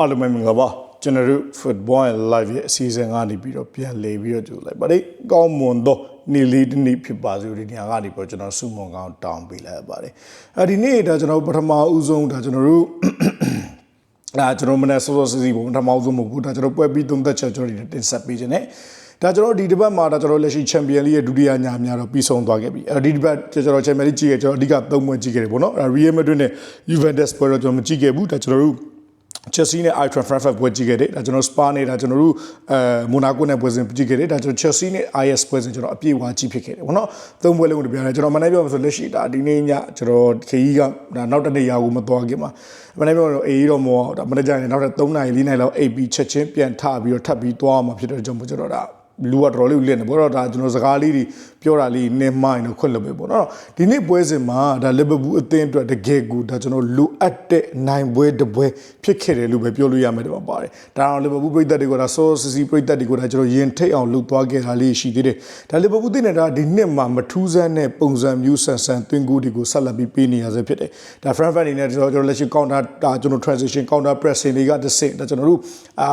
အားလုံးပဲမင်္ဂလာပါကျွန်တော်တို့ Football and Live ရဲ့အစီအစဉ်ကနေပြီးတော့ပြန်လည်ပြီးတော့ကြိုလိုက်ပါလိကောင်းမွန်တော့နေ့လေးတစ်နေ့ဖြစ်ပါစေဒီနေရာကနေပြီးတော့ကျွန်တော်စုမွန်ကောင်းတောင်းပေးလိုက်ပါတယ်အဲဒီနေ့ဒါကျွန်တော်ပထမဦးဆုံးဒါကျွန်တော်တို့ဒါကျွန်တော်မနေ့စောစောစီစီပုံပထမဦးဆုံးမဟုတ်ဘူးဒါကျွန်တော်ပွဲပြီးသုံးသက်ချက်ကျွန်တော်ဒီတင်ဆက်ပေးခြင်းနဲ့ဒါကျွန်တော်ဒီတစ်ပတ်မှာဒါကျွန်တော်လက်ရှိချန်ပီယံလိရဲ့ဒုတိယညများတော့ပြီးဆုံးသွားခဲ့ပြီအဲဒီတစ်ပတ်ကျွန်တော်ချန်ပီယံလိကြည့်ခဲ့ကျွန်တော်အဓိကသုံးပွဲကြည့်ခဲ့တယ်ပေါ့နော်အဲ Real Madrid နဲ့ Juventus ပွဲတော့ကျွန်တော်မကြည့်ခဲ့ဘူးဒါကျွန်တော်တို့ Chelsea နဲ့ Eintracht Frankfurt ပွဲကြည့်ခဲ့တယ်ဒါကျွန်တော် Spa နဲ့ဒါကျွန်တော်တို့အဲ Monaco နဲ့ပွဲစဉ်ကြည့်ခဲ့တယ်ဒါကျွန်တော် Chelsea နဲ့ IS ပွဲစဉ်ကျွန်တော်အပြည့်အဝကြည့်ဖြစ်ခဲ့တယ်ပေါ့နော်သုံးပွဲလုံးကိုပြောရတယ်ကျွန်တော်မနေ့ပြောမှာဆိုလက်ရှိဒါဒီနေ့ညကျွန်တော်ခရီးကဒါနောက်တစ်နေ့ရာကိုမသွားခင်မှာမနေ့ပြောတော့အေးတော့မောဒါမနေ့ကျရင်နောက်ထပ်3နာရီ4နာရီလောက် AP ချက်ချင်းပြန်ထပြီးတော့ထပ်ပြီးသွားမှာဖြစ်တဲ့ကြောင့်ကျွန်တော်ဒါလူကတော်လေးကိုလက်နေပေါ့တော့ဒါကျွန်တော်စကားလေးတွေပြောတာလေးနင်းမိုင်းတော့ခွက်လို့ပဲပေါ့နော်ဒီနေ့ပွဲစဉ်မှာဒါလီဗာပူးအသင်းအတွက်တကယ်ကိုဒါကျွန်တော်လိုအပ်တဲ့နိုင်ပွဲတစ်ပွဲဖြစ်ခဲ့တယ်လို့ပဲပြောလို့ရမယ်တော့ပါတယ်ဒါတော့လီဗာပူးပြည်သက်တွေကဒါဆောစီစီပြည်သက်တွေကဒါကျွန်တော်ရင်ထိတ်အောင်လှုပ်သွားခဲ့တာလေးရှိသေးတယ်ဒါလီဗာပူးတင်နေတာဒီနှစ်မှာမထူးဆန်းတဲ့ပုံစံမျိုးဆန်ဆန်သွင်းကူးတွေကိုဆက်လက်ပြီးပေးနေရဆဲဖြစ်တယ်ဒါ Frankfurt အနေနဲ့ကျွန်တော်လက်ရှိ counter ဒါကျွန်တော် transition counter pressing တွေကတစ်ဆင့်ဒါကျွန်တော်တို့အာ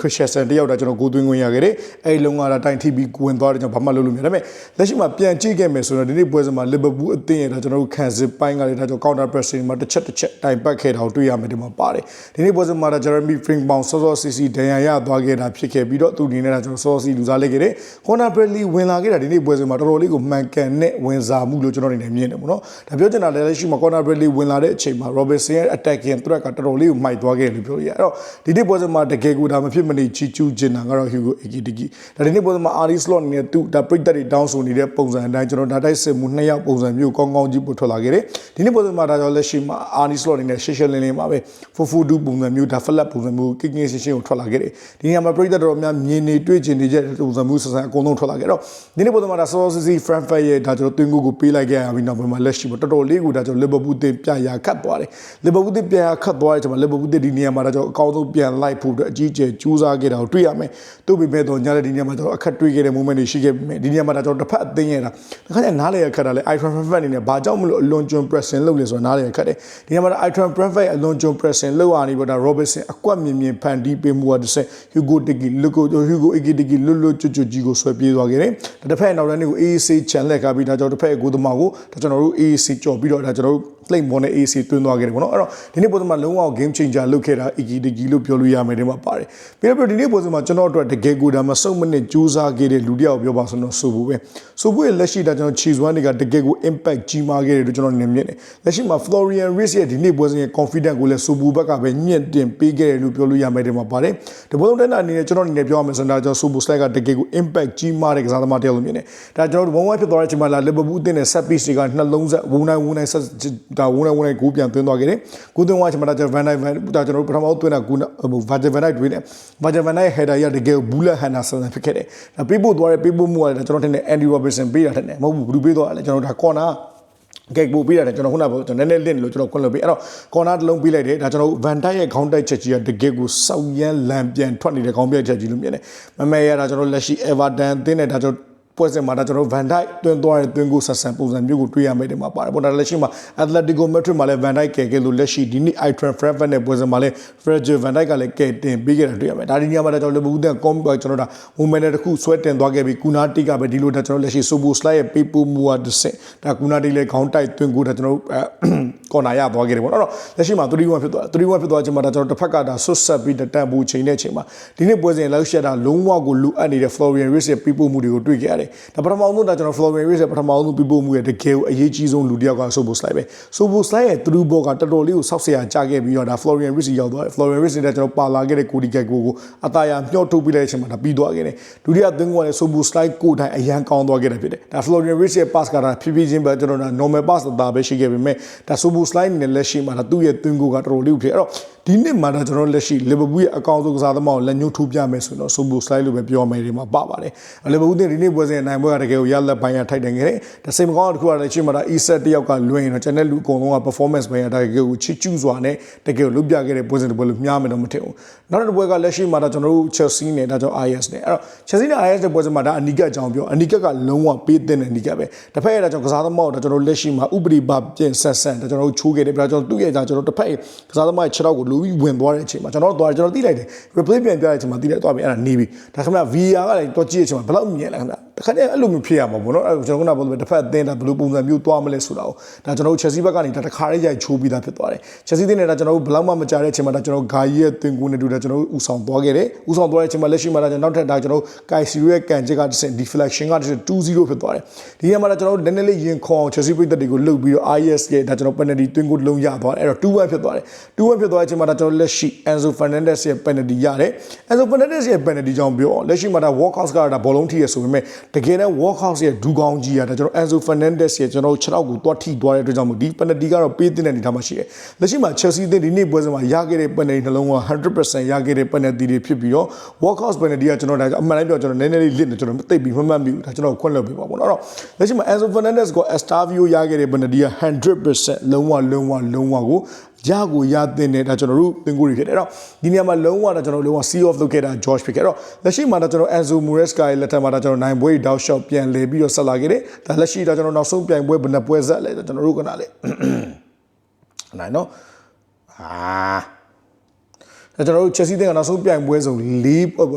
Christian တယောက်ဒါကျွန်တော်ကိုသွင်းခွင့်ရခဲ့တယ်အဲ့လုံကဒါတိုင်ထိပြီးဝင်သွားတယ်ကျွန်တော်ဘာမှလုပ်လို့မရဒါပေမဲ့လက်ရှိမှာပြန်ကြည့်ခဲ့မယ်ဆိုတော့ဒီနေ့ပွဲစဉ်မှာ Liverpool အသင်းရဲ့ဒါကျွန်တော်တို့ခံစစ်ပိုင်းကလေးဒါကျွန်တော် counter pressing မှာတစ်ချက်တစ်ချက်တိုင်ပတ်ခဲ့တာကိုတွေ့ရမယ်ဒီမှာပါတယ်ဒီနေ့ပွဲစဉ်မှာဒါ Jeremy Frimpong စောစောစီစီဒဏ်ရာရသွားခဲ့တာဖြစ်ခဲ့ပြီးတော့သူဒီနေ့ဒါကျွန်တော်စောစောစီလူစားလိုက်ခဲ့တယ် Conor Bradley ဝင်လာခဲ့တာဒီနေ့ပွဲစဉ်မှာတော်တော်လေးကိုမှန်ကန်တဲ့ဝင်စားမှုလို့ကျွန်တော်အနေနဲ့မြင်တယ်ပေါ့နော်ဒါပြောချင်တာလည်းလက်ရှိမှာ Conor Bradley ဝင်လာတဲ့အချိန်မှာ Robertson ရဲ့ attacking threat ကတော်တော်လေးကိုမှိုက်သွားခဲ့တယ်လို့ပြောရအောင်အဲ့တော့ဒီနေ့ပွဲစဉ်မှာတကယ်ကိုဒါမဖြစ်မနေချီကျူးကျင်တာကတော့ Hugo Ekitiki ဒါဒီနေ့ပွဲစဉ်မှာ Ari Slot အနေနဲ့သူဒါပြိတက်တွေတောင်းဆိုနေတဲ့ပုံစံအတိုင်းကျွန်တော်ဒါတိုက်စစ်မှုနှစ်ယောက်ပုံစံမျိုးကောင်းကောင်းကြီးပို့ထွက်လာခဲ့တယ်ဒီနေ့ပွဲစဉ်မှာဒါကြောင့်လက်ရှိမှာ Ari Slot အနေနဲ့ရှေ့ရှေ့လင်းလင်းပါပဲ Fufu ပုံစံမျိုးဒါ flat ပုံစံမျိုးကင်းကင်းရှင်းရှင်းကိုထွက်လာခဲ့တယ်ဒီနေ့မှာပြိတက်တော်များမြင်နေတွေ့ကျင်နေတဲ့ပုံစံမျိုးဆန်ဆန်အကုန်လုံးထွက်လာခဲ့တော့ဒီနေ့ပွဲစဉ်မှာဒါစောစောစီစီ Frankfurt ရဲ့ဒါကျွန်တော်တွင်းကိုကိုပေးလိုက်ခဲ့ရပြီးနောက်ပိုင်းမှာလက်ရှိမှာတော်တော်လေးကိုဒါကျွန်တော် Liverpool တင်ပြရာခတ်သွားတယ် Liverpool တင်ပြရာခတ်သွားတဲ့ချိန်မှာ Liverpool တင်ဒီနေရာမှာဒါကျွန်တော်အကောင်းဆုံးပြန်လိုက်ဖို့အတွက်အကြီးအကျယ်ကြိုးစားခဲ့တာကိုတွေ့ရမယ်သူ့ပေမဲ့တော့ညလည်းဒီနေရာမှာကျွန်တော်အခက်တွေ့ခဲ့တဲ့ moment တွေရှိခဲ့ပေမဲ့ဒီနေရာမှာဒါကျွန်တော်တစ်ဖက်အသိရတာတခါကျနားလေရခတ်တာလေ Itron Frankfurt အနေနဲ့ဘာကြောင့်မလို့အလွန်ကျွံ pressing လုပ်လဲဆိုတော့နားလေရခတ်တယ်ဒီနေရာမှာ Itron Frankfurt အလွန်ကျွံ pressing လုပ်ရနေပေါ့ဒါ Robertson အကွက်မြင်မြင်ဖန်တီးပေးမှုကတစ်ဆက် Hugo Tiki လွကို Hugo Ekitiki လွတ်လွတ်ကျွတ်ကျွတ်ကြီးကိုဆွဲပြေးသွားခဲ့တယ်ဒါတစ်ဖက်နောက်တန်းတွေကို AAC ချန်လက်ကပြီးဒါကျွန်တော်တစ်ဖက်ကိုသမားကိုဒါကျွန်တော်တို့ AAC ကြော်ပြီးတော့ဒါကျွန်တော်တို့ play ball နဲ့ AC တွင်းသွားခဲ့တယ်ပေါ့နော်အဲ့တော့ဒီနေ့ပုံစံမှာလုံးဝ game changer လုပ်ခဲ့တာ EG တကြီးလို့ပြောလို့ရမယ်ဒီမှာပါတယ်ပြီးတော့ဒီနေ့ပုံစံမှာကျွန်တော်အတွက်တကယ်ကိုဒါမစုံမနစ်ကြိုးစားခဲ့တဲ့လူတစ်ယောက်ပြောပါဆိုတော့ဆိုဘူးပဲဆိုဘူးရဲ့လက်ရှိဒါကျွန်တော် cheese one တွေကတကယ်ကို impact ကြီးမားခဲ့တယ်လို့ကျွန်တော်နေမြင်တယ်လက်ရှိမှာ Florian Riss ရဲ့ဒီနေ့ပွဲစဉ်ရဲ့ confidence ကိုလည်းဆိုဘူးဘက်ကပဲညှင့်တင်ပေးခဲ့တယ်လို့ပြောလို့ရမယ်ဒီမှာပါတယ်ဒီပုံစံတဲ့အနေနဲ့ကျွန်တော်အနေနဲ့ပြောရမယ်ဆိုတော့ကျွန်တော်ဆိုဘူး slide ကတကယ်ကို impact ကြီးမားတဲ့ကစားသမားတစ်ယောက်လို့မြင်တယ်ဒါကျွန်တော်ဝုံဝဲဖြစ်သွားတဲ့အချိန်မှာလာ Liverpool အသင်းနဲ့ set piece တွေကနှလုံးဆက်ဝုံနိုင်ဝုံနိုင်ဆက်ဒါဝုံနိုင်ဝုံနိုင်ကိုပြန်သွင်းသွားခဲ့တယ်ကိုသွင်းသွားချင်မှာဒါကျွန်တော် Van Dijk ဒါကျွန်တော်ပထမဆုံးသွင်းတာကူဟို Virgil van Dijk တွင်းတယ် Virgil van Dijk header ရတကယ်ဘူးလက်ဟန်နာဆန်ဆန်ဖြစ်ခဲ့တယ်ဒါပေးပို့သွားတဲ့ပေးပို့မှုကလည်းကျွန်တော်ထင်တယ် Andy Robertson ပေးတာထင်တယ်မဟုတ်ဘူးဘယ်သူပေးသွားလဲကျွန်တော်ဒါ corner ကက်ပို့ပေးရတယ်ကျွန်တော်ခုနကကျွန်တော်နည်းနည်းလင့်လို့ကျွန်တော်ခွင့်လွှတ်ပေးအဲ့တော့ကော်နာတစ်လုံးပေးလိုက်တယ်ဒါကျွန်တော်ဗန်တိုက်ရဲ့ခေါင်းတိုက်ချက်ကြီးကတကယ်ကိုစောက်ရမ်းလန်ပြန်ထွက်နေတဲ့ခေါင်းပြက်ချက်ကြီးလို့မြင်တယ်မမဲရတာကျွန်တော်လက်ရှိ Everton အသင်းနဲ့ဒါကျွန်တော် ပွဲစဉ်မှာဒါကျွန်တော် Van Dijk တွင်းသွားတဲ့တွင်းကိုဆက်ဆံပုံစံမျိုးကိုတွေ့ရမယ်ဒီမှာပါတယ်ပေါ့ဒါလက်ရှိမှာ Atletico Madrid မှာလည်း Van Dijk ကဲကဲလို့လက်ရှိဒီနေ့ Eintracht Frankfurt နဲ့ပွဲစဉ်မှာလည်း Virgil van Dijk ကလည်းကဲတင်ပေးခဲ့တာတွေ့ရမယ်ဒါဒီညမှာဒါကျွန်တော် Liverpool နဲ့ com ကျွန်တော်ဒါ moment တစ်ခုဆွဲတင်သွားခဲ့ပြီးကူနာတီကပဲဒီလိုဒါကျွန်တော်လက်ရှိ Sobo slide ရဲ့ပေးပို့မှုကတစ်ဆင့်ဒါကူနာတီလည်းခေါင်းတိုက်တွင်းကိုဒါကျွန်တော်ကော်နာရသွားခဲ့တယ်ပေါ့နော်လက်ရှိမှာ3-1ဖြစ်သွား3-1ဖြစ်သွားချိန်မှာဒါကျွန်တော်တစ်ဖက်ကဒါဆွတ်ဆက်ပြီးတန်ဖို့ချိန်တဲ့အချိန်မှာဒီနေ့ပွဲစဉ်လောက်ရှက်တာလုံးဝကိုလူအပ်နေတဲ့ Florian Wirtz ရဲ့ပေးပို့မှုတွေကိုတွေ့ခဲ့ရတယ်တယ်ဒါပထမဆုံးဒါကျွန်တော် Florian Rees ရဲ့ပထမဆုံးပြပို့မှုရဲ့တကယ်ကိုအရေးကြီးဆုံးလူတစ်ယောက်က Sobo Slide ပဲ Sobo Slide ရဲ့ through ball ကတော်တော်လေးကိုဆောက်ဆရာကြခဲ့ပြီးတော့ဒါ Florian Rees ရောက်သွားတယ် Florian Rees နဲ့ကျွန်တော်ပါလာခဲ့တဲ့ Cody Gakpo ကိုအသာရမျှော့ထုတ်ပြီးလိုက်တဲ့အချိန်မှာဒါပြီးသွားခဲ့တယ်ဒုတိယသင်းကလည်း Sobo Slide ကိုတိုင်အရန်ကောင်းသွားခဲ့တယ်ဖြစ်တယ်ဒါ Florian Rees ရဲ့ pass ကဒါဖြည်းဖြည်းချင်းပဲကျွန်တော်ဒါ normal pass တာပဲရှိခဲ့ပေမဲ့ဒါ Sobo Slide နဲ့လက်ရှိမှာဒါသူ့ရဲ့သင်းကိုကတော်တော်လေးကိုဖြစ်အဲ့တော့ဒီနှစ်မှာတော့ကျွန်တော်လက်ရှိလီဗာပူးရဲ့အကောင်ဆုံးကစားသမားကိုလက်ညှိုးထိုးပြမယ်ဆိုတော့ Sobo Slide လို့ပဲပြောမယ်ဒီမှာပါပါတယ်လီဗာပူးတင်ဒီနေ့ပွဲစဉ်စဉ်နိုင်ပွဲကတကယ်ကိုရလက်ပိုင်းရထိုက်တယ်ငယ်တယ်ဒါစိတ်မကောင်းတဲ့တစ်ခုကလည်းချင်းမှာဒါ E-set တယောက်ကလွင်ရင်တော့ကျွန်တဲ့လူအကုန်လုံးက performance ပိုင်းရတကယ်ကိုချစ်ကျူးစွာနဲ့တကယ်ကိုလုပြခဲ့တဲ့ပွဲစဉ်တစ်ပွဲလို့မြားမယ်တော့မထင်ဘူးနောက်တစ်ပွဲကလက်ရှိမှာဒါကျွန်တော်တို့ Chelsea နဲ့ဒါကြောင့် IS နဲ့အဲ့တော့ Chelsea နဲ့ IS တဲ့ပွဲစဉ်မှာဒါအနီကအကြောင်းပြောအနီကကလုံးဝပေးတဲ့နီကပဲတစ်ဖက်ရဲ့ဒါကြောင့်ကစားသမားတို့ဒါကျွန်တော်တို့လက်ရှိမှာဥပဒေပါပြင်ဆက်ဆက်ဒါကျွန်တော်တို့ချိုးခဲ့တယ်ပြီးတော့ကျွန်တော်သူ့ရဲ့ဒါကျွန်တော်တစ်ဖက်ကစားသမားရဲ့ခြေထောက်ကိုလူပြီးဝင်သွားတဲ့အချိန်မှာကျွန်တော်တို့သွားကျွန်တော်သိလိုက်တယ် replay ပြန်ပြတဲ့အချိန်မှာသိလိုက်သွားပြီအဲ့ဒါနေပြီဒါခင်ဗျ VR ကလည်းတော့ကြည့်တဲ့အချိန်မှာဘယ်လောက်မြင်လဲခင်ဗျတခါတည်းအဲ့လိုမျိုးဖြစ်ရမှာပေါ့နော်အဲ့ကျွန်တော်ကပြောလို့တစ်ဖက်အသင်းဒါဘယ်လိုပုံစံမျိုးသွားမလဲဆိုတာကိုဒါကျွန်တော်တို့ Chelsea ဘက်ကနေဒါတခါလေးရိုက်ချိုးပြီးသားဖြစ်သွားတယ် Chelsea တင်းနဲ့ဒါကျွန်တော်တို့ဘယ်လောက်မှမကြတဲ့အချိန်မှာဒါကျွန်တော်ဂါကြီးရဲ့တင်ကူနဲ့တူဒါကျွန်တော်တို့ဥဆောင်သွားခဲ့တယ်ဥဆောင်သွားတဲ့အချိန်မှာလက်ရှိမှာဒါကျွန်တော်နောက်ထပ်ဒါကျွန်တော်တို့ Kai Siri ရဲ့ကန်ချက်ကတစ်ဆင့် deflection ကတစ်ဆင့်2-0ဖြစ်သွားတယ်ဒီနေ့မှာဒါကျွန်တော်တို့နည်းနည်းလေးရင်ခေါအောင် Chelsea ပြည်သက်တွေကိုလှုပ်ပြီးတော့ IS ရဲ့ဒါကျွန်တော် penalty တွင်းကိုလုံးရသွားတယ်အဲ့တော့2-1ဖြစ်သွားတယ်2-1ဖြစ်သွားတဲ့အချိန်မှာဒါကျွန်တော်လက်ရှိ Enzo Fernandez ရဲ့ penalty ရတယ် Enzo Fernandez ရဲ့ penalty ကြောင့်ပြောလက်ရှိမှာဒါ Walkhouse ကဒါဘောလုံးထိရဆိုပေမဲ့တကယ်တမ်း Walkhouse ရဲ့ဒူကောင်းကြီးကဒါကျွန်တော် Enzo Fernandez ရဲ့ကျွန်တော်6ထောက်ကိုတွားထိသွားတဲ့အတွက်ကြောင့်မို့ဒီ penalty ကတော့ပေးတဲ့အနေထားမှာရှိတယ်လက်ရှိမှာ Chelsea အသင်းဒီနေ့ပွဲစဉ်မှာရခဲ့တဲ့ penalty နှလုံးက100%ရခဲ့တဲ့ penalty တွေဖြစ်ပြီးတော့ Walkhouse penalty ကကျွန်တော်ဒါအမှန်တိုင်းပြောကျွန်တော်နည်းနည်းလေးလစ်နေကျွန်တော်သိပ်ပြီးမမှတ်မိဘူးဒါကျွန်တော်ခွင့်လွှတ်ပေးပါပေါ့နော်အဲ့တော့လက်ရှိမှာ Enzo Fernandez ကို Estavio ရခဲ့တဲ့ penalty က100%လုံးဝလုံးဝလုံးဝကို ရကိုရတဲ့နဲ့ဒါကျွန်တော်တို့သင်္ကိုတွေဖြစ်တယ်အဲ့တော့ဒီနေရာမှာလုံးဝဒါကျွန်တော်လုံးဝ see off လုပ်ခဲ့တာ George ဖြစ်ခဲ့အဲ့တော့လက်ရှိမှာဒါကျွန်တော် Enzo Maresca ရဲ့လက်ထက်မှာဒါကျွန်တော်နိုင်ပွဲတောက်ရှော့ပြန်လဲပြီးတော့ဆက်လာခဲ့တယ်ဒါလက်ရှိဒါကျွန်တော်နောက်ဆုံးပြိုင်ပွဲဘယ်နှပွဲဆက်လဲဒါကျွန်တော်တို့ကနားလေနိုင်နော်အာ ဒါကျွန်တော်တို့ Chelsea တင်ကနောက်ဆုံးပြိုင်ပွဲစုံ၄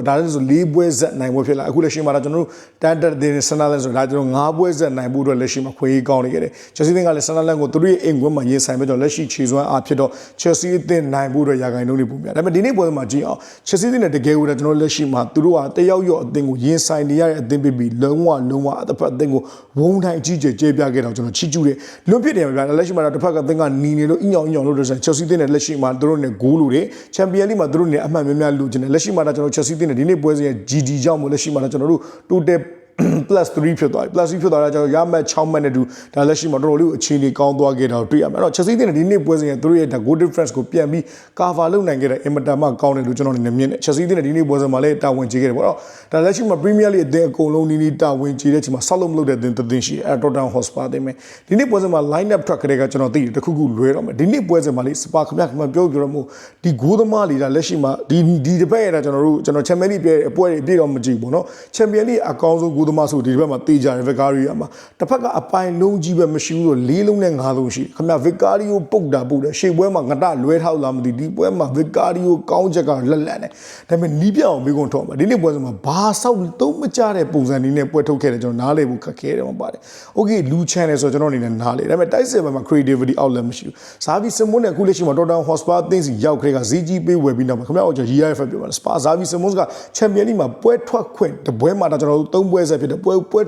ဒါလည်းဆို၄ပွဲဆက်နိုင်ပွဲဖြစ်လာအခုလက်ရှိမှာဒါကျွန်တော်တို့တန်တက်တင်ဆန်နာလန်ဆိုဒါကျွန်တော်၅ပွဲဆက်နိုင်ဖို့အတွက်လက်ရှိမှာခွေးကောင်းနေခဲ့တယ် Chelsea တင်ကလည်းဆန်နာလန်ကိုသူတို့ရဲ့အိမ်ကွင်းမှာရင်ဆိုင်ပြီးတော့လက်ရှိခြေစွမ်းအားဖြစ်တော့ Chelsea တင်နိုင်ဖို့အတွက်ရာဂိုင်နှုန်းတွေပုံပြဒါပေမဲ့ဒီနေ့ပွဲမှာကြည့်အောင် Chelsea တင်နဲ့တကယ်ကိုဒါကျွန်တော်လက်ရှိမှာသူတို့ကတယောက်ယောက်အသင်းကိုရင်ဆိုင်နေရတဲ့အသင်းဖြစ်ပြီးလုံးဝလုံးဝအတစ်ဖက်အသင်းကိုဝုန်းတိုင်းအကြီးကျယ်ကျဲပြခဲ့တော့ကျွန်တော်ချီးကျူးတယ်လွတ်ဖြစ်တယ်ဗျာလက်ရှိမှာတစ်ဖက်ကအသင်းကနီနေလို့အညောင်အညောင်လို့တော့ Chelsea တင်နဲ့လက်ရှိမှာသူတို့နဲ့ဂိုးလူတွေ Champions League မှာသူတို့နဲ့အမှန်များများလူချင်တယ်လက်ရှိမှာတော့ကျွန်တော် Chelsea တင်နဲ့ဒီနေ့ပွဲစဉ်ရဲ့ GD ကြောင့်မို့လက်ရှိမှာတော့ကျွန်တော်တို့ total plus 3 ဖြစ်သွားပြီ plus 3ဖြစ်သွားတာကျွန်တော်ရမှတ်6မှတ်နဲ့တူဒါလက်ရှိမှာတော်တော်လေးအခြေအနေကောင်းသွားခဲ့တာကိုတွေ့ရမယ်အဲ့တော့ Chelsea တင်တဲ့ဒီနေ့ပွဲစဉ်ရဲ့သူတို့ရဲ့ goal difference ကိုပြန်ပြီး cover လုပ်နိုင်ခဲ့တဲ့အင်မတန်မှကောင်းတယ်လို့ကျွန်တော်အနေနဲ့မြင်တယ် Chelsea တင်တဲ့ဒီနေ့ပွဲစဉ်မှာလည်းတာဝန်ကျေခဲ့တယ်ပေါ့နော်ဒါလက်ရှိမှာ Premier League အသင်းအကုန်လုံးနီးနီးတာဝန်ကျေတဲ့အချိန်မှာဆောက်လုပ်မလုပ်တဲ့အသင်းတစ်သင်းရှိတယ်အဲ့တော့ Tottenham Hotspur အသင်းပဲဒီနေ့ပွဲစဉ်မှာ line up track ကလေးကကျွန်တော်သိတယ်တခုခုလွဲတော့မယ်ဒီနေ့ပွဲစဉ်မှာလေ Spa ခမခမပြောပြောတော့မို့ဒီ goal သမားလေးဒါလက်ရှိမှာဒီဒီတစ်ပတ်ရတာကျွန်တော်တို့ကျွန်တော် Champions League အပွဲတွေအပြည့်တော့မကြည့်ဘူးပေါ့နော် Champions League အကောင်းဆုံး goal သမားဆိုဒီတစ်ပတ်မှာတေးကြတယ် Vicario မှာတစ်ဖက်ကအပိုင်လုံးကြီးပဲမရှိဘူးဆိုလေးလုံးနဲ့ငါးလုံးရှိတယ်ခင်ဗျ Vicario ပုတ်တာပုတ်တယ်ရှေ့ပွဲမှာငတလွဲထောက်လာမသိဒီပွဲမှာ Vicario ကောင်းချက်ကလက်လက်နဲ့ဒါပေမဲ့နီးပြအောင်မေးခွန်းထောက်မှာဒီနေ့ပွဲစဉ်မှာဘာဆောက်သုံးမကြတဲ့ပုံစံနည်းနဲ့ပွဲထုတ်ခဲ့တယ်ကျွန်တော်နားလေဘူးခက်ခဲတယ်မှာပါတယ် Okay လူ channel ဆိုကျွန်တော်အနေနဲ့နားလေဒါပေမဲ့တိုက်စစ်ဘက်မှာ creativity outlet မရှိဘူးဇာဗီစမွန်နဲ့အခုလက်ရှိမှာ Tottenham Hotspur အသင်းစီရောက်ခရဲက ZG ပေးဝယ်ပြီးနောက်မှာခင်ဗျအော်ကျွန်တော် EIF ပြောပါမယ် Spa ဇာဗီစမွန်က Champions League မှာပွဲထွက်ခွင့်တပွဲမှာဒါကျွန်တော်တို့၃ပွဲဆက်ဖြစ်တယ်ပွဲပွဲ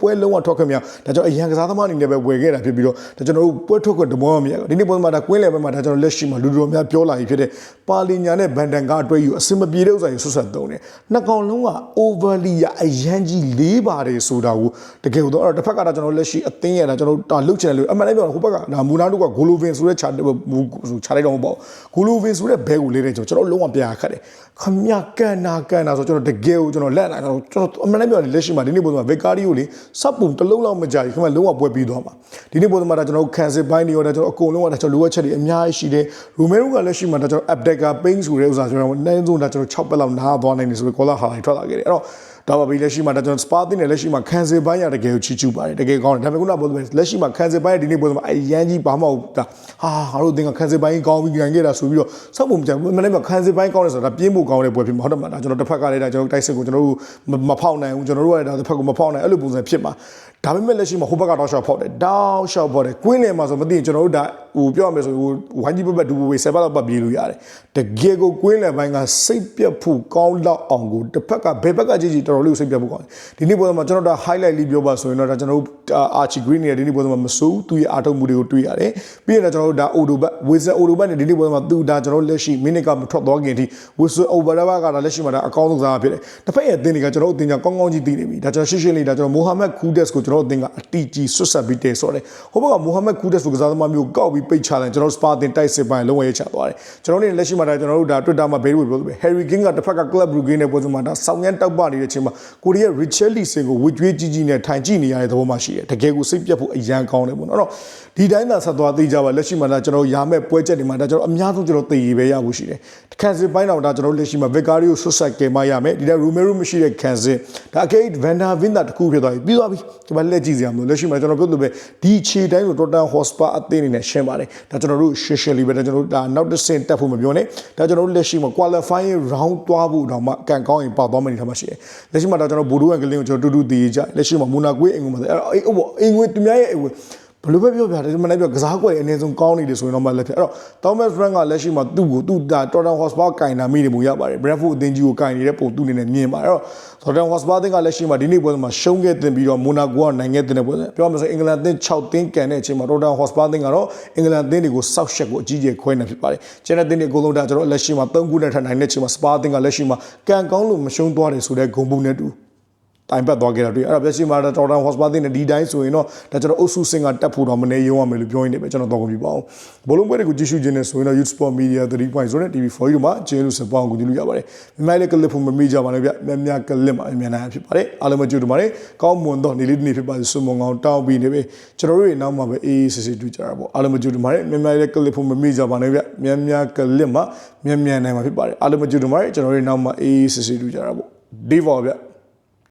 ပွဲလုံးဝထွက်ခွင့်မရဒါကြောင့်အရန်ကစားသမားအနေနဲ့ပဲဝယ်ခဲ့တာဖြစ်ပြီးတော့ဒါကျွန်တော်တို့ပွဲထွက်ခွင့်တပွဲမရဘူးဒီနေ့ပွဲမှာဒါကွင်းလယ်ဘက်မှာဒါကျွန်တော်လက်ရှိမှာလူတော်များပြောလာပြီးဖြစ်တဲ့ပါလီညာနဲ့ဘန်တန်ကအတွေ့ယူအစင်မပြေတဲ့ဥစ္စာကိုဆွတ်ဆက်သုံးတယ်နှစ်ကောင်လုံးက overly ရအရန်ကြီးလေးပါတယ်ဆိုတာကိုတကယ်တော့အဲ့တော့တစ်ဖက်ကဒါကျွန်တော်လက်ရှိအသင်းရတာကျွန်တော်တာလုတ်ချင်တယ်လို့အမှန်တမ်းပြောဟိုဘက်ကဒါမူနာတို့ကဂိုလိုဗင်ဆိုတဲ့ခြာခြာလိုက်တော့မပေါ့ဂိုလိုဗင်ဆိုတဲ့ဘဲကိုလေးတဲ့ကျွန်တော်လုံးဝပြာခတ်တယ်ခမကန်နာကန်နာဆိုကျွန်တော်တကယ်ကိုကျွန်တော်လက်လာကျွန်တော်အမှန်တမ်းပြောလက်ရှိမှာဒီနေ့ပုံစံဗေကာရီကိုလေစပ်ပုံတစ်လုံးလောက်မကြဘူးခမလုံးဝပွဲပြီးသွားမှာဒီနေ့ပုံစံမှာဒါကျွန်တော်ခံစစ်ပိုင်းတွေရောဒါကျွန်တော်အကုန်လုံးကဒါကျွန်တော်လိုအပ်ချက်တွေအများကြီးရှိတယ်ရူမဲရိုကလက်ရှိမှာဒါကျွန်တော် update ပိန်းဆိုတဲ့ဥစ္စာကျွန်တော်အနည်းဆုံးဒါကျွန်တော်6ပတ်လောက်နားသွားနိုင်တယ်ဆိုပြီးကောလာဟာလိုက်ထွက်လာခဲ့တယ်အဲ့တော့ ဒါပါပြီလက်ရှိမှာဒါကျွန်တော်စပါတင်နဲ့လက်ရှိမှာခံစစ်ပိုင်းရတကယ်ကိုချီချူပါတယ်တကယ်ကောင်းတယ်ဒါပေမဲ့ခုနကပြောသလိုလက်ရှိမှာခံစစ်ပိုင်းရဒီနေ့ပြောသလိုအရန်ကြီးဘာမှမဟုတ်ဒါဟာငါတို့တင်ကခံစစ်ပိုင်းကောင်းပြီးကြံခဲ့တာဆိုပြီးတော့စောက်ပုံကြံမနေ့ကခံစစ်ပိုင်းကောင်းတယ်ဆိုတာပြင်းဖို့ကောင်းတဲ့ပွဲဖြစ်မှာဟုတ်တယ်မလားဒါကျွန်တော်တစ်ဖက်ကလည်းဒါကျွန်တော်တိုက်စစ်ကိုကျွန်တော်တို့မဖောက်နိုင်ဘူးကျွန်တော်တို့ကလည်းဒါတစ်ဖက်ကိုမဖောက်နိုင်အဲ့လိုပုံစံဖြစ်မှာဒါပေမဲ့လက်ရှိမှာဟိုဘက်ကတော့ရှော့ဖောက်တယ်တောက်ရှော့ဖောက်တယ်ကွင်းလယ်မှာဆိုမသိရင်ကျွန်တော်တို့ဒါဟိုပြောရမယ်ဆိုဟိုဝိုင်းကြီးပပဒူဝေ7လောက်ပတ်ပြေးလို့ရတယ်တကယ်ကိုကွင်းလယ်ပိုင်းကစိတ်ပြတ်ဖို့ကောင်းတော့အောင်ကိုတစ်ဖက်ကဘယ်ဘက်ကကြည့်ကြည့်တော်တော်လေးစိတ်ပြတ်ဖို့ကောင်းတယ်ဒီနေ့ပွဲမှာကျွန်တော်တို့ highlight လေးပြောပါဆိုရင်တော့ဒါကျွန်တော်တို့ Archie Green နဲ့ဒီနေ့ပွဲမှာမစိုးသူ့ရဲ့အားထုတ်မှုတွေကိုတွေ့ရတယ်ပြီးရင်တော့ကျွန်တော်တို့ဒါ Odo ဘတ် Wizard Odo ဘတ်နဲ့ဒီနေ့ပွဲမှာသူဒါကျွန်တော်တို့လက်ရှိ minute ကမထွက်သွားခင်အထိ Wizard Over ဘတ်ကဒါလက်ရှိမှာဒါအကောင်းဆုံးစားဖြစ်တယ်တစ်ဖက်ရဲ့အသင်းတွေကကျွန်တော်တို့အသင်းကကောင်းကောင်းကြီးတည်နေပြီဒါကျွန်တော်ရှင်းရှင်းလေးဒါကျွန်တော် Mohamed Kudus ကိုကျွန်တော်တို့အသင်းကအတီကြီးဆွတ်ဆက်ပြီးတဲဆိုတယ်ဟိုဘက်ကမိုဟာမက်ကူဒက်ဆိုကစားသမားမျိုးကောက်ပြီးပိတ်ချလိုက်ကျွန်တော်တို့စပါတင်တိုက်စစ်ပိုင်းလုံးဝရချသွားတယ်ကျွန်တော်တို့လက်ရှိမှာဒါကျွန်တော်တို့ဒါ Twitter မှာဘေးဝေပြောလို့ပဲ Harry King ကတစ်ဖက်က Club Brugge နဲ့ပွဲစဉ်မှာဒါဆောင်းရန်တောက်ပနေတဲ့အချိန်မှာကိုရီးယား Richarlison ကိုဝစ်ကြွေးကြီးကြီးနဲ့ထိုင်ကြည့်နေရတဲ့သဘောမှရှိတယ်တကယ်ကိုစိတ်ပြတ်ဖို့အရန်ကောင်းတယ်ပေါ့နော်အဲ့တော့ ဒီတိုင်းသာဆက်သွားသိကြပါလက်ရှိမှာဒါကျွန်တော်ရာမဲ့ပွဲချက်တွေမှာဒါကျွန်တော်အများဆုံးကျွန်တော်သိရပဲရဖို့ရှိတယ်ခံစစ်ပိုင်းတော့ဒါကျွန်တော်လက်ရှိမှာ Vicario ဆွတ်ဆက်ကဲမရမယ်ဒီတဲ့ Romero မရှိတဲ့ခံစစ်ဒါ Kate Van der Vinda တခုဖြစ်သွားပြီပြီးသွားပြီဒီမှာလက်ကြည့်စရာမလိုလက်ရှိမှာကျွန်တော်ပြောလို့ပဲဒီခြေတိုင်းကို Tottenham Hotspur အသင်းအနေနဲ့ရှင်းပါတယ်ဒါကျွန်တော်တို့ရှင်းရှင်းလေးပဲဒါကျွန်တော်တို့ဒါနောက်တစ်ဆင့်တက်ဖို့မပြောနဲ့ဒါကျွန်တော်တို့လက်ရှိမှာ qualifying round သွားဖို့တော့မှကန်ကောင်းရင်ပါသွားမယ်နေထားမှရှိတယ်လက်ရှိမှာဒါကျွန်တော်ဘူဒိုအန်ကလင်းကိုကျွန်တော်တူတူတည်ကြလက်ရှိမှာမူနာကွေးအင်ကိုမှာအဲ့တော့အဲ့ဟိုအင်ကိုသူများရဲ့အင်ကိုဘယ် လိုပဲပြောပြတယ်ဒီမနေ့ပြောကစားကွက်အနည်းဆုံးကောင်းနေတယ်ဆိုရင်တော့မှလက်ဖြစ်အဲ့တော့ Thomas Frank ကလက်ရှိမှာသူ့ကိုသူ့ဒါ Tottenham Hotspur ကင်တာမိနေမှုရပါတယ် Brentford အသင်းကြီးကိုကင်နေတဲ့ပုံသူ့အနေနဲ့မြင်ပါတယ်အဲ့တော့ Tottenham Hotspur အသင်းကလက်ရှိမှာဒီနေ့ပွဲမှာရှုံးခဲ့တင်ပြီးတော့ Monaco ကနိုင်ခဲ့တဲ့ပွဲပြောရမယ်ဆိုရင်အင်္ဂလန်အသင်း6သင်းကန်တဲ့အချိန်မှာ Tottenham Hotspur အသင်းကတော့အင်္ဂလန်အသင်းတွေကိုစောက်ရှက်ကိုအကြီးကျယ်ခွဲနေဖြစ်ပါတယ်ကျန်တဲ့သင်းတွေအကုန်လုံးဒါကျွန်တော်လက်ရှိမှာ3ခုနဲ့ထပ်နိုင်တဲ့အချိန်မှာ Spa အသင်းကလက်ရှိမှာကန်ကောင်းလို့မရှုံးသွားတယ်ဆိုတဲ့ဂုဏ်ပုံနဲ့တူ တိုင်ပတ်သွားခဲ့တာတွေ့အဲ့တော့ပြစီမာတာတော်တန်ဟော့စပါတင်တဲ့ဒီတိုင်းဆိုရင်တော့ဒါကျွန်တော်အုပ်စုစင်ကတက်ဖို့တော့မနေရုံရမယ်လို့ပြောရင်းနေပဲကျွန်တော်တော့ကြည့်ပါအောင်ဘလုံးပွဲတွေကိုကြည့်ရှုခြင်းနဲ့ဆိုရင်တော့ Youth Sport Media 3.0နဲ့ TV4 တို့မှာကျင်းလို့စပောင်းကိုကြည့်လို့ရပါတယ်မြန်မာလေးကလစ်ဖို့မမိကြပါနဲ့ဗျမြန်မြန်ကလစ်မှာအမြန်နိုင်ဖြစ်ပါတယ်အားလုံးမကြည့်တို့ပါတယ်ကောင်းမွန်တော့နေလေးဒီနေ့ဖြစ်ပါစေဆွမုံကောင်တောင်းပြီးနေပဲကျွန်တော်တို့ရဲ့နောက်မှာပဲအေးအေးဆေးဆေးတွေ့ကြတာပေါ့အားလုံးမကြည့်တို့ပါတယ်မြန်မာလေးကလစ်ဖို့မမိကြပါနဲ့ဗျမြန်မြန်ကလစ်မှာမြန်မြန်နိုင်မှာဖြစ်ပါတယ်အားလုံးမကြည့်တို့ပါတယ်ကျွန်တော်တို့ရဲ့နောက်မှာအေးအေးဆေးဆေးတွေ့ကြတာပေါ့ဒီပေါ်ဗျ